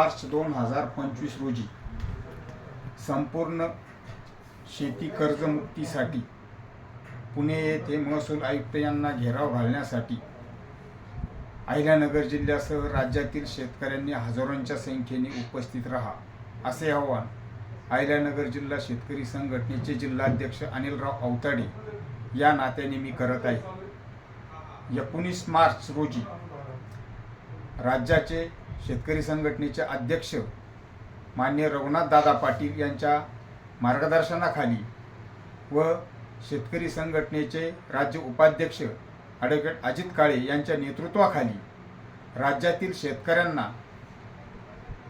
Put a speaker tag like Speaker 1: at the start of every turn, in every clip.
Speaker 1: मार्च दोन हजार पंचवीस रोजी संपूर्ण शेती कर्जमुक्तीसाठी पुणे येथे महसूल आयुक्त यांना घेराव घालण्यासाठी अहिल्यानगर जिल्ह्यासह राज्यातील शेतकऱ्यांनी हजारोंच्या संख्येने उपस्थित राहा असे आवाहन अहिल्यानगर जिल्हा शेतकरी संघटनेचे जिल्हाध्यक्ष अनिलराव अवताडे या नात्याने मी करत आहे. एकोणीस मार्च रोजी राज्याचे शेतकरी संघटनेचे अध्यक्ष मान्य रघुनाथ दादा पाटील यांच्या मार्गदर्शनाखाली व शेतकरी संघटनेचे राज्य उपाध्यक्ष ॲडव्होकेट अजित काळे यांच्या नेतृत्वाखाली राज्यातील शेतकऱ्यांना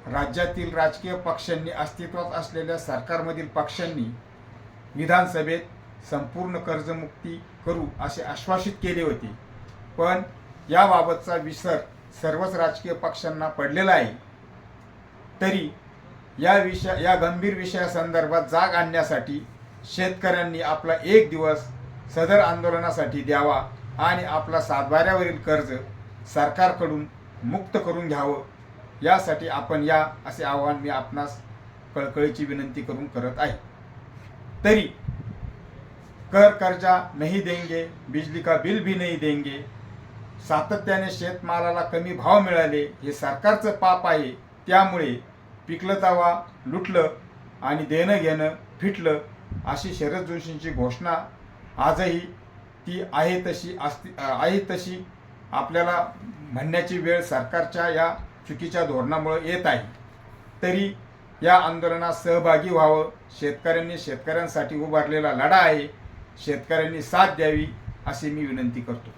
Speaker 1: राज्यातील राजकीय पक्षांनी अस्तित्वात असलेल्या सरकारमधील पक्षांनी विधानसभेत संपूर्ण कर्जमुक्ती करू असे आश्वासित केले होते. पण याबाबतचा विसर सर्वच राजकीय पक्षांना पडलेला आहे. तरी या विषय या गंभीर विषयासंदर्भात जाग आणण्यासाठी शेतकऱ्यांनी आपला एक दिवस सदर आंदोलनासाठी द्यावा आणि आपला सातबाऱ्यावरील कर्ज सरकारकडून मुक्त करून घ्यावं. यासाठी आपण या असे आवाहन मी आपणास कळकळीची विनंती करून करत आहे. तरी कर कर्जा नहीं देंगे बिजली का बिल भी नहीं देंगे सातत्याने शेतमालाला कमी भाव मिळाले हे सरकारचं पाप आहे. त्यामुळे पिकलं जावा लुटलं आणि देणं घेणं फिटलं अशी शरद जोशींची घोषणा आजही ती आहे तशी असती आहे तशी आपल्याला म्हणण्याची वेळ सरकारच्या या चुकीच्या धोरणामुळे येत आहे. तरी या आंदोलनात सहभागी व्हावं. शेतकऱ्यांनी शेतकऱ्यांसाठी उभारलेला लढा आहे. शेतकऱ्यांनी साथ द्यावी अशी मी विनंती करतो.